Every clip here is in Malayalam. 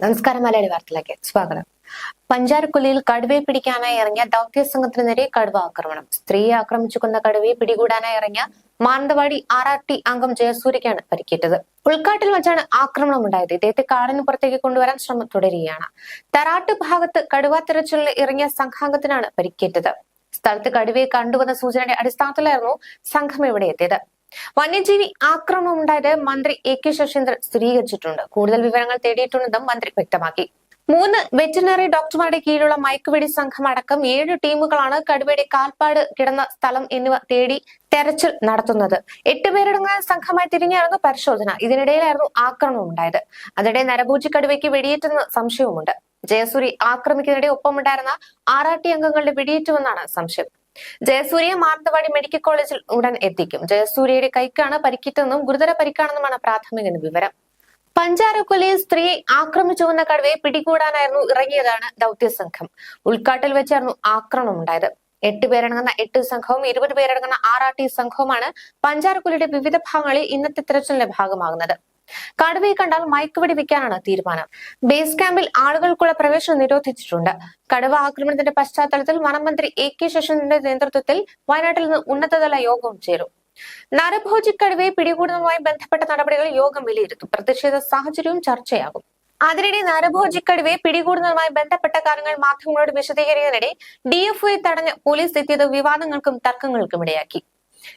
നമസ്കാരം മലയാളി വാർത്തയിലേക്ക് സ്വാഗതം. പഞ്ചാരക്കൊല്ലിയിൽ കടുവയെ പിടിക്കാനായി ഇറങ്ങിയ ദൗത്യ സംഘത്തിന് നേരെ കടുവ ആക്രമണം. സ്ത്രീയെ ആക്രമിച്ചു കൊന്ന കടുവയെ പിടികൂടാനായി ഇറങ്ങിയ മാനന്തവാടി ആർ ആർ ടി അംഗം ജയസൂര്യക്കാണ് പരിക്കേറ്റത്. ഉൾക്കാട്ടിൽ വെച്ചാണ് ആക്രമണം ഉണ്ടായത്. ഇദ്ദേഹത്തെ കാടിന് പുറത്തേക്ക് കൊണ്ടുവരാൻ ശ്രമം തുടരുകയാണ്. തറാട്ട് ഭാഗത്ത് കടുവ തിരച്ചിലിൽ ഇറങ്ങിയ സംഘാംഗത്തിനാണ് പരിക്കേറ്റത്. സ്ഥലത്ത് കടുവയെ കണ്ടുവന്ന സൂചനയുടെ അടിസ്ഥാനത്തിലായിരുന്നു സംഘം ഇവിടെ എത്തിയത്. വന്യജീവി ആക്രമണം ഉണ്ടായത് മന്ത്രി എ കെ ശശീന്ദ്രൻ സ്ഥിരീകരിച്ചിട്ടുണ്ട്. കൂടുതൽ വിവരങ്ങൾ തേടിയിട്ടുണ്ടെന്നും മന്ത്രി വ്യക്തമാക്കി. മൂന്ന് വെറ്റിനറി ഡോക്ടർമാരുടെ കീഴിലുള്ള മയക്കുവെടി സംഘം അടക്കം ഏഴ് ടീമുകളാണ് കടുവയുടെ കാൽപ്പാട് കിടന്ന സ്ഥലം എന്നിവ തേടി തെരച്ചിൽ നടത്തുന്നത്. എട്ട് പേരടങ്ങുന്ന സംഘമായി തിരിഞ്ഞായിരുന്നു പരിശോധന. ഇതിനിടയിലായിരുന്നു ആക്രമണം ഉണ്ടായത് അതിനിടെ നരഭൂജി കടുവയ്ക്ക് വെടിയേറ്റെന്ന് സംശയവുമുണ്ട്. ജയസൂരി ആക്രമിക്കുന്നതിനിടെ ഒപ്പമുണ്ടായിരുന്ന ആർ അംഗങ്ങളുടെ വെടിയേറ്റുമെന്നാണ് സംശയം. ജയസൂര്യ മാനന്തവാടി മെഡിക്കൽ കോളേജിൽ ഉടൻ എത്തിക്കും. ജയസൂര്യയുടെ കൈക്കാണ് പരിക്കേറ്റതെന്നും ഗുരുതര പരിക്കാണെന്നുമാണ് പ്രാഥമിക വിവരം. പഞ്ചാരക്കൊലയിൽ സ്ത്രീയെ ആക്രമിച്ചുവെന്ന കടുവയെ പിടികൂടാനായിരുന്നു ഇറങ്ങിയതാണ് ദൗത്യ സംഘം. ഉൾക്കാട്ടിൽ വെച്ചായിരുന്നു ആക്രമണം ഉണ്ടായത് എട്ട് പേരടങ്ങുന്ന എട്ട് സംഘവും ഇരുപത് പേരടങ്ങുന്ന ആർ ആർ ടി സംഘവുമാണ് പഞ്ചാരക്കൊലയുടെ വിവിധ ഭാഗങ്ങളിൽ ഇന്നത്തെ തിരച്ചിലിന്റെ ഭാഗമാകുന്നത്. കടുവയെ കണ്ടാൽ മയക്ക് വെക്കാനാണ് തീരുമാനം. ബേസ് ക്യാമ്പിൽ ആളുകൾക്കുള്ള പ്രവേശനം നിരോധിച്ചിട്ടുണ്ട്. കടുവ ആക്രമണത്തിന്റെ പശ്ചാത്തലത്തിൽ വനമന്ത്രി എ കെ ശശീന്ദ്രന്റെ നേതൃത്വത്തിൽ വയനാട്ടിൽ നിന്ന് ഉന്നതതല യോഗവും ചേരും. നരഭോജി കടുവയെ പിടികൂടുന്നതുമായി ബന്ധപ്പെട്ട നടപടികൾ യോഗം വിലയിരുത്തും. പ്രതിഷേധ സാഹചര്യവും ചർച്ചയാകും. അതിനിടെ നരഭോജിക്കടുവയെ പിടികൂടുന്നതുമായി ബന്ധപ്പെട്ട കാര്യങ്ങൾ മാധ്യമങ്ങളോട് വിശദീകരിക്കുന്നതിനിടെ ഡി എഫ് ഡിഎഫ്ഒയെ തടഞ്ഞ് പോലീസ് എത്തിയത് വിവാദങ്ങൾക്കും തർക്കങ്ങൾക്കും ഇടയാക്കി.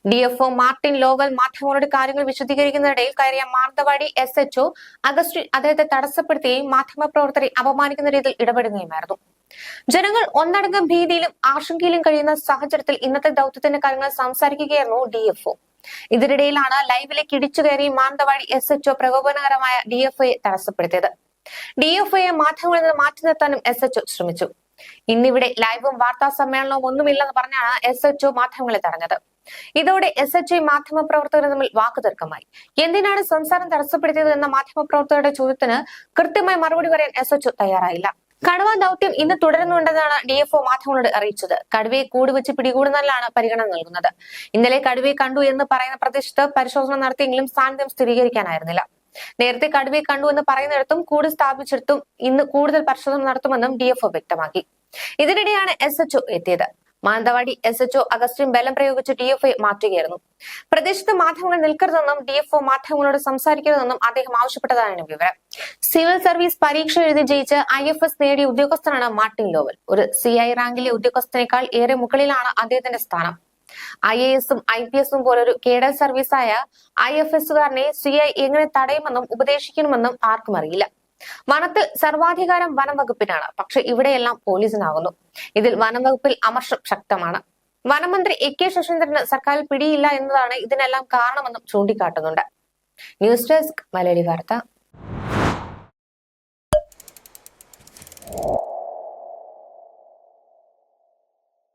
ഡിഎഫ്ഒ മാർട്ടിൻ ലോവൽ മാധ്യമങ്ങളോട് കാര്യങ്ങൾ വിശദീകരിക്കുന്നതിനിടയിൽ കയറിയ മാനന്തവാടി എസ് എച്ച്ഒ അഗസ്റ്റ് അദ്ദേഹത്തെ തടസ്സപ്പെടുത്തുകയും മാധ്യമപ്രവർത്തകരെ അപമാനിക്കുന്ന രീതിയിൽ ഇടപെടുകയുമായിരുന്നു. ജനങ്ങൾ ഒന്നടങ്കം ഭീതിയിലും ആശങ്കയിലും കഴിയുന്ന സാഹചര്യത്തിൽ ഇന്നത്തെ ദൗത്യത്തിന്റെ കാര്യങ്ങൾ സംസാരിക്കുകയായിരുന്നു ഡി ഡിഎഫ്ഒ ഇതിനിടയിലാണ് ലൈവിലേക്ക് ഇടിച്ചു കയറി മാനന്തവാടി എസ് എച്ച്ഒ പ്രകോപനകരമായ ഡി എഫ് ഡിഎഫ്ഒയെ തടസ്സപ്പെടുത്തിയത്. ഡി എഫ് ഐയെ മാധ്യമങ്ങളിൽ നിന്ന് മാറ്റി നിർത്താനും എസ് എച്ച്ഒ ശ്രമിച്ചു. ഇന്നിവിടെ ലൈവും വാർത്താ സമ്മേളനവും ഒന്നുമില്ലെന്ന് പറഞ്ഞാണ് എസ് എച്ച്ഒ മാധ്യമങ്ങളെ തടഞ്ഞത്. ഇതോടെ എസ് എച്ച് ഐ മാധ്യമ പ്രവർത്തകർ തമ്മിൽ വാക്കുതർക്കമായി എന്തിനാണ് സംസാരം തടസ്സപ്പെടുത്തിയത് എന്ന മാധ്യമ പ്രവർത്തകരുടെ ചോദ്യത്തിന് കൃത്യമായി മറുപടി പറയാൻ എസ് എച്ച് തയ്യാറായില്ല. കടുവ ദൗത്യം ഇന്ന് തുടരുന്നുണ്ടെന്നാണ് ഡി എഫ് ഒ മാധ്യമങ്ങളോട് അറിയിച്ചത്. കടുവയെ കൂടുവെച്ച് പിടികൂടുന്നതിലാണ് പരിഗണന നൽകുന്നത്. ഇന്നലെ കടുവയെ കണ്ടു എന്ന് പറയുന്ന പ്രദേശത്ത് പരിശോധന നടത്തിയെങ്കിലും സാന്നിധ്യം സ്ഥിരീകരിക്കാനായിരുന്നില്ല. നേരത്തെ കടുവയെ കണ്ടു എന്ന് പറയുന്നിടത്തും കൂട് സ്ഥാപിച്ചിടത്തും ഇന്ന് കൂടുതൽ പരിശോധന നടത്തുമെന്നും ഡി എഫ് വ്യക്തമാക്കി. ഇതിനിടെയാണ് എസ് എച്ച് എത്തിയത്. മാനന്തവാടി എസ് എച്ച്ഒ അഗസ്റ്റിൻ ബലം പ്രയോഗിച്ച് ഡി എഫ് ഐ മാറ്റുകയായിരുന്നു. പ്രദേശത്ത് മാധ്യമങ്ങൾ നിൽക്കരുതെന്നും ഡി എഫ് ഒ മാധ്യമങ്ങളോട് സംസാരിക്കരുതെന്നും അദ്ദേഹം ആവശ്യപ്പെട്ടതാണ് വിവരം. സിവിൽ സർവീസ് പരീക്ഷ എഴുതി ജയിച്ച് ഐ എഫ് എസ് നേടിയ ഉദ്യോഗസ്ഥനാണ് മാർട്ടിൻ ലോവൽ. ഒരു സി ഐ റാങ്കിലെ ഉദ്യോഗസ്ഥനേക്കാൾ ഏറെ മുകളിലാണ് അദ്ദേഹത്തിന്റെ സ്ഥാനം. ഐ എ എസും ഐ പി എസും പോലൊരു കേഡർ സർവീസായ ഐ എഫ് എസുകാരനെ സി ഐ എങ്ങനെ തടയുമെന്നും ഉപദേശിക്കണമെന്നും ആർക്കും അറിയില്ല. വനത്തിൽ സർവാധികാരം വനം വകുപ്പിനാണ്. പക്ഷെ ഇവിടെയെല്ലാം പോലീസിനാകുന്നു ഇതിൽ വനം വകുപ്പിൽ അമർഷം ശക്തമാണ്. വനമന്ത്രി എ കെ ശശീന്ദ്രന് സർക്കാരിൽ പിടിയില്ല എന്നതാണ് ഇതിനെല്ലാം കാരണമെന്നും ചൂണ്ടിക്കാട്ടുന്നുണ്ട്. ന്യൂസ് ഡെസ്ക് മലയാളി വാർത്ത.